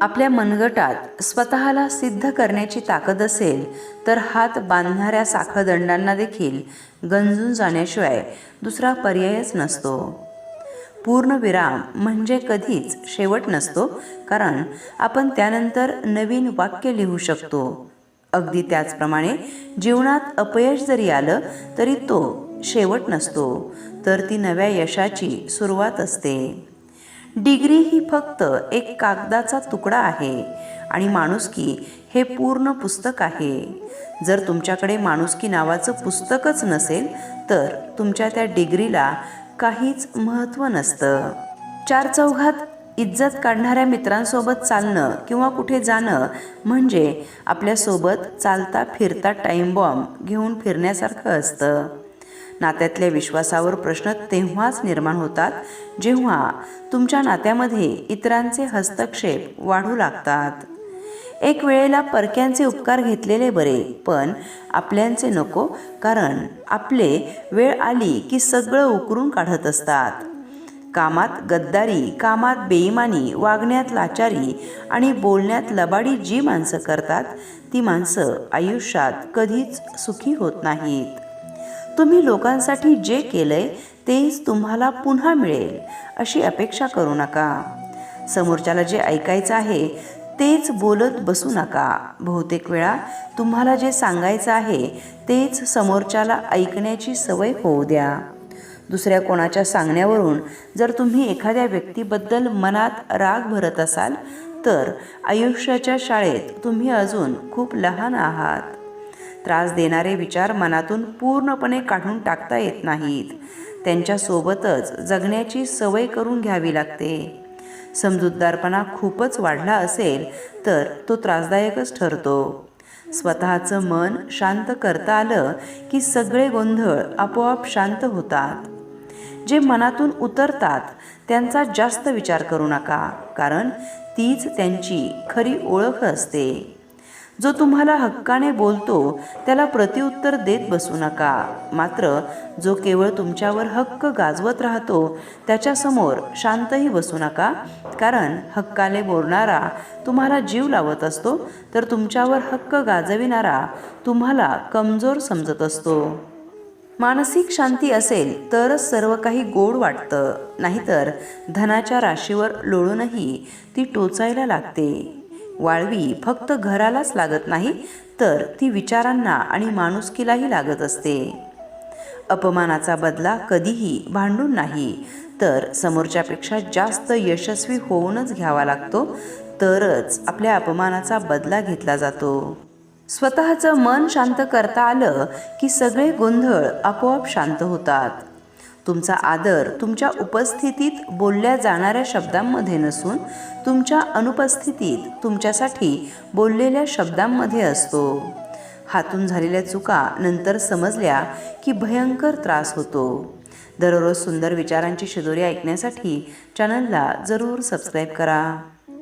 आपल्या मनगटात स्वतःला सिद्ध करण्याची ताकद असेल तर हात बांधणाऱ्या साखळदंडांना देखील गंजून जाण्याशिवाय दुसरा पर्यायच नसतो. पूर्णविराम म्हणजे कधीच शेवट नसतो कारण आपण त्यानंतर नवीन वाक्य लिहू शकतो. अगदी त्याचप्रमाणे जीवनात अपयश जरी आलं तरी तो शेवट नसतो तर ती नव्या यशाची सुरुवात असते. डिग्री ही फक्त एक कागदाचा तुकडा आहे. आणि माणुसकी हे पूर्ण पुस्तक आहे. जर तुमच्याकडे माणुसकी नावाचं पुस्तकच नसेल तर तुमच्या त्या डिग्रीला काहीच महत्त्व नसतं. चार चौघात इज्जत काढणाऱ्या मित्रांसोबत चालणं किंवा कुठे जाणं म्हणजे आपल्यासोबत चालता फिरता टाईम बॉम्ब घेऊन फिरण्यासारखं असतं. नात्यातल्या विश्वासावर प्रश्न तेव्हाच निर्माण होतात जेव्हा तुमच्या नात्यामध्ये इतरांचे हस्तक्षेप वाढू लागतात. एक वेळेला परक्यांचे उपकार घेतलेले बरे पण आपल्यांचे नको कारण आपले वेळ आली की सगळं उकरून काढत असतात. कामात गद्दारी कामात बेईमानी वागण्यात लाचारी आणि बोलण्यात लबाडी जी माणसं करतात ती माणसं आयुष्यात कधीच सुखी होत नाहीत. तुम्ही लोकांसाठी जे केलंय तेच तुम्हाला पुन्हा मिळेल अशी अपेक्षा करू नका. समोरच्याला जे ऐकायचं आहे तेच बोलत बसू नका. बहुतेक वेळा तुम्हाला जे सांगायचं आहे तेच समोरच्याला ऐकण्याची सवय होऊ द्या. दुसऱ्या कोणाच्या सांगण्यावरून जर तुम्ही एखाद्या व्यक्तीबद्दल मनात राग भरत असाल तर आयुष्याच्या शाळेत तुम्ही अजून खूप लहान आहात. त्रास देणारे विचार मनातून पूर्णपणे काढून टाकता येत नाहीत. त्यांच्यासोबतच जगण्याची सवय करून घ्यावी लागते. समजूतदारपणा खूपच वाढला असेल तर तो त्रासदायकच ठरतो. स्वतःचं मन शांत करता आलं की सगळे गोंधळ आपोआप शांत होतात. जे मनातून उतरतात त्यांचा जास्त विचार करू नका कारण तीच त्यांची खरी ओळख असते. जो तुम्हाला हक्काने बोलतो त्याला प्रतिउत्तर देत बसू नका. मात्र जो केवळ तुमच्यावर हक्क गाजवत राहतो त्याच्यासमोर शांतही बसू नका. कारण हक्काने बोलणारा तुम्हाला जीव लावत असतो तर तुमच्यावर हक्क गाजविणारा तुम्हाला कमजोर समजत असतो. मानसिक शांती असेल तरच सर्व काही गोड वाटतं. नाहीतर धनाच्या राशीवर लोळूनही ती टोचायला लागते. वाळवी फक्त घरालाच लागत नाही तर ती विचारांना आणि माणुसकीलाही लागत असते. अपमानाचा बदला कधीही भांडून नाही तर समोरच्यापेक्षा जास्त यशस्वी होऊनच घ्यावा लागतो तरच आपल्या अपमानाचा बदला घेतला जातो. स्वतःचं मन शांत करता आलं की सगळे गोंधळ आपोआप शांत होतात. तुमचा आदर तुमच्या उपस्थितीत बोलल्या जाणाऱ्या शब्दांमध्ये नसून तुमच्या अनुपस्थितीत तुमच्यासाठी बोललेल्या शब्दांमध्ये असतो. हातून झालेल्या चुका नंतर समजल्या की भयंकर त्रास होतो. दररोज सुंदर विचारांची शिदोरी ऐकण्यासाठी चॅनलला जरूर सबस्क्राईब करा.